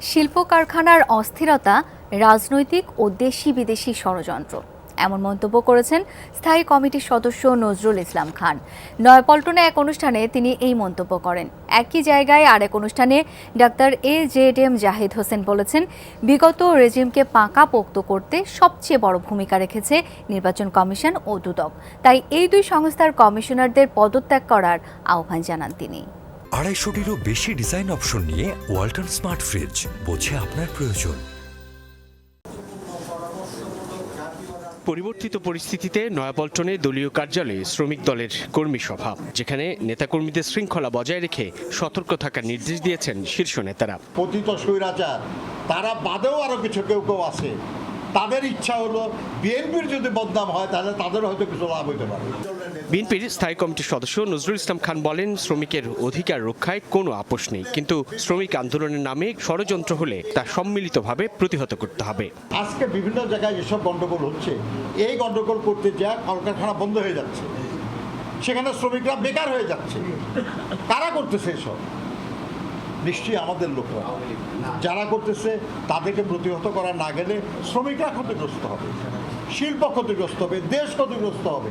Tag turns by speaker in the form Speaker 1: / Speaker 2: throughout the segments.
Speaker 1: শিল্প কারখানার অস্থিরতা, রাজনৈতিক ও দেশি বিদেশি ষড়যন্ত্র। এমন মন্তব্য করেছেন স্থায়ী কমিটির সদস্য নজরুল ইসলাম খান। নয়াপল্টনে এক অনুষ্ঠানে তিনি এই মন্তব্য করেন। একই জায়গায় আরেক অনুষ্ঠানে doctor A Z M Zahid Hossain বলেছেন, বিগত রেজিমকে পাকা পোক্ত করতে সবচেয়ে বড় ভূমিকা রেখেছে নির্বাচন কমিশন ও দুদক। তাই এই দুই সংস্থার কমিশনারদের পদত্যাগ করার আহ্বান জানান তিনি।
Speaker 2: আড়াইশোটিরও বেশি ডিজাইন অপশন নিয়ে ওয়ালটন স্মার্ট ফ্রিজ বোঝে আপনার প্রয়োজন।
Speaker 3: পরিবর্তিত পরিস্থিতিতে নয়াপল্টনে দলীয় কার্যালয়ে শ্রমিক দলের কর্মী সভা যেখানে নেতাকর্মীদের শৃঙ্খলা বজায় রেখে সতর্ক থাকার নির্দেশ দিয়েছেন শীর্ষ নেতারা।
Speaker 4: পতিত স্বৈরাচার তারা বাদেও আরও কিছু কেউ কেউ আছে। তাদের ইচ্ছা হলো বিএনপির যদি বদনাম হয় তাহলে তাদের হয়তো কিছু লাভ হতে পারে।
Speaker 3: বিএনপির স্থায়ী কমিটির সদস্য নজরুল ইসলাম খান বলেন শ্রমিকের অধিকার রক্ষায় কোনো আপোষ নেই কিন্তু শ্রমিক আন্দোলনের নামে ষড়যন্ত্র হলে তা সম্মিলিতভাবে প্রতিহত করতে হবে।
Speaker 4: আজকে বিভিন্ন জায়গায় যেসব গণ্ডগোল হচ্ছে। এই গণ্ডগোল করতে যা কলকারখানা বন্ধ হয়ে যাচ্ছে। সেখানে শ্রমিকরা বেকার হয়ে যাচ্ছে। কারা করতেছে এসব? নিশ্চয়ই আমাদের লোকরা যারা করতেছে, তাদেরকে প্রতিহত করা না গেলে শ্রমিকরা ক্ষতিগ্রস্ত হবে, শিল্প ক্ষতিগ্রস্ত হবে, দেশ ক্ষতিগ্রস্ত হবে।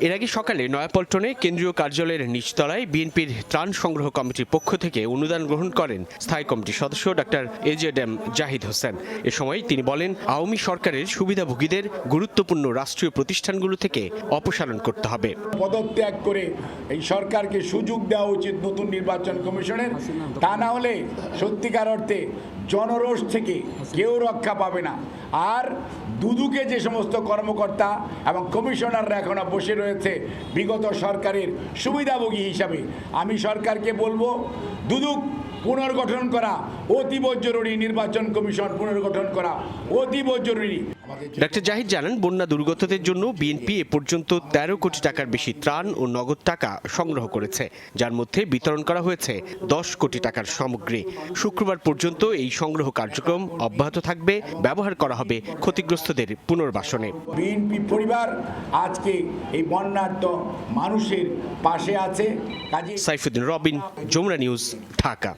Speaker 3: এর আগে সকালে নয়াপল্টনে কেন্দ্রীয় কার্যালয়ের নিচতলায় বিএনপির ত্রাণ সংগ্রহ কমিটির পক্ষ থেকে অনুদান গ্রহণ করেন স্থায়ী কমিটির সদস্য doctor A Z M Zahid Hossain. এ সময় তিনি বলেন, আওয়ামী সরকারের সুবিধাভোগীদের গুরুত্বপূর্ণ রাষ্ট্রীয় প্রতিষ্ঠানগুলো থেকে অপসারণ করতে হবে।
Speaker 5: পদত্যাগ করে এই সরকারকে সুযোগ দেওয়া উচিত নতুন নির্বাচন কমিশনের। তা না হলে সত্যিকার অর্থে জনরোষ থেকে কেউ রক্ষা পাবে না। আর দুদুকে যে সমস্ত কর্মকর্তা এবং কমিশনাররা এখনও বসে রয়েছে বিগত সরকারের সুবিধাভোগী হিসাবে। আমি সরকারকে বলব দুদুক পুনর্গঠন করা অতীব জরুরি নির্বাচন কমিশন পুনর্গঠন করা অতীব জরুরি।
Speaker 3: ডাক্তার জাহিদ জানান বন্যা দুর্গতদের জন্য বিএনপি এ পর্যন্ত তেরো কোটি টাকার বেশি ত্রাণ ও নগদ টাকা সংগ্রহ করেছে যার মধ্যে বিতরণ করা হয়েছে দশ কোটি টাকার সামগ্রী। শুক্রবার পর্যন্ত এই সংগ্রহ কার্যক্রম অব্যাহত থাকবে ব্যবহার করা হবে ক্ষতিগ্রস্তদের পুনর্বাসনে।
Speaker 5: বিএনপি পরিবার আজকে এই বন্যার্ত মানুষের পাশে আছে
Speaker 3: সাইফুদ্দিন রবিন যমুনা নিউজ ঢাকা।